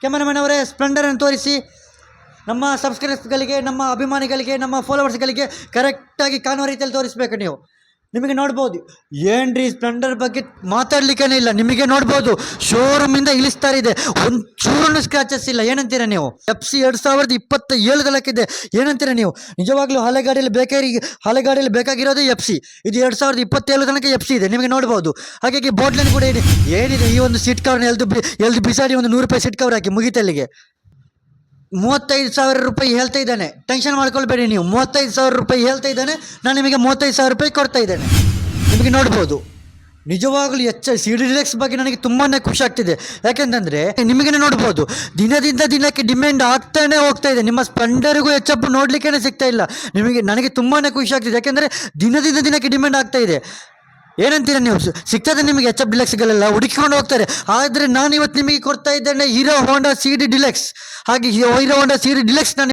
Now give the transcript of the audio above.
Cameraman ಅವರೇ ಸ್ಪ್ಲೆಂಡರನ್ನು ತೋರಿಸಿ. ನಮ್ಮ ಸಬ್ಸ್ಕ್ರೈಬರ್ಸ್ಗಳಿಗೆ ನಮ್ಮ ಅಭಿಮಾನಿಗಳಿಗೆ, ನಮ್ಮ ಫಾಲೋವರ್ಸ್ಗಳಿಗೆ ಕರೆಕ್ಟಾಗಿ ಕಾಣುವ ರೀತಿಯಲ್ಲಿ ತೋರಿಸ್ಬೇಕು ನೀವು. ನಿಮಗೆ ನೋಡ್ಬೋದು. ಏನ್ರಿ ಸ್ಪ್ಲೆಂಡರ್ ಬಗ್ಗೆ ಮಾತಾಡ್ಲಿಕ್ಕೇ ಇಲ್ಲ. ನಿಮಗೆ ನೋಡ್ಬೋದು. ಶೋರೂಮಿಂದ ಇಳಿಸ್ತಾ ಇದೆ. ಒಂದು ಸ್ಕ್ರಾಚಸ್ ಇಲ್ಲ. ಏನಂತೀರ ನೀವು? ಎಫ್ ಸಿ ಎರಡು ಸಾವಿರದ ಇಪ್ಪತ್ತ ಏಳು ಏನಂತೀರ ನೀವು? ನಿಜವಾಗ್ಲೂ ಹಳೆ ಗಾಡಿಯಲ್ಲಿ ಬೇಕಾಗಿ, ಹಳೆ ಗಾಡಿಯಲ್ಲಿ ಬೇಕಾಗಿರೋದು ಎಫ್ ಸಿ ಇದು ಎರಡು ಸಾವಿರದ ಇಪ್ಪತ್ತೇಳು ತನಕ ಎಫ್ ಸಿ ಇದೆ. ನಿಮಗೆ ನೋಡ್ಬೋದು. ಹಾಗಾಗಿ ಬೋಟ್ಲೆನ್ ಕೂಡ ಇದೆ ಏನಿದೆ? ಈ ಒಂದು ಸೀಟ್ ಕವರ್ನ ಎಲ್ದು ಎಲ್ದು ಬಿಸಾಡಿ ಒಂದು ನೂರು ರೂಪಾಯಿ ಸೀಟ್ ಕವರ್ ಹಾಕಿ ಮುಗಿತಲ್ಲಿಗೆ. ಮೂವತ್ತೈದು ಸಾವಿರ ರೂಪಾಯಿ ಹೇಳ್ತಾ ಇದ್ದಾನೆ. ಟೆನ್ಷನ್ ಮಾಡ್ಕೊಳ್ಬೇಡಿ ನೀವು. ಮೂವತ್ತೈದು ಸಾವಿರ ರೂಪಾಯಿ ಹೇಳ್ತಾ ಇದ್ದಾನೆ. ನಾನು ನಿಮಗೆ ಮೂವತ್ತೈದು ಸಾವಿರ ರೂಪಾಯಿ ಕೊಡ್ತಾ ಇದ್ದೇನೆ. ನಿಮಗೆ ನೋಡ್ಬೋದು. ನಿಜವಾಗ್ಲೂ ಎಚ್ಚ ಸಿ ಡಿ ಡಿಲೆಕ್ಸ್ ಬಗ್ಗೆ ನನಗೆ ತುಂಬಾ ಖುಷಿ ಆಗ್ತಿದೆ. ಯಾಕೆಂತಂದರೆ ನಿಮಗೇ ನೋಡ್ಬೋದು. ದಿನದಿಂದ ದಿನಕ್ಕೆ ಡಿಮ್ಯಾಂಡ್ ಆಗ್ತಾನೆ ಹೋಗ್ತಾ ಇದೆ. ನಿಮ್ಮ ಸ್ಪೆಂಡರ್ಗೂ ಹೆಚ್ಚಪ್ಪು ನೋಡಲಿಕ್ಕೇ ಸಿಗ್ತಾ ಇಲ್ಲ. ನಿಮಗೆ ನನಗೆ ತುಂಬಾ ಖುಷಿ ಆಗ್ತಿದೆ. ಯಾಕೆಂದರೆ ದಿನದಿಂದ ದಿನಕ್ಕೆ ಡಿಮ್ಯಾಂಡ್ ಆಗ್ತಾ ಇದೆ. ಏನಂತೀರ ನೀವು? ಸಿಗ್ತದೆ ನಿಮಗೆ ಎಚ್ ಎಫ್ ಡಿಲೆಕ್ಸ್ಗಳೆಲ್ಲ ಹುಡುಕಿಕೊಂಡು ಹೋಗ್ತಾರೆ. ಆದರೆ ನಾನು ಇವತ್ತು ನಿಮಗೆ ಕೊಡ್ತಾ ಇದ್ದೇನೆ Hero Honda C D deluxe ಹಾಗೆ Hero Honda C D deluxe ನಾನು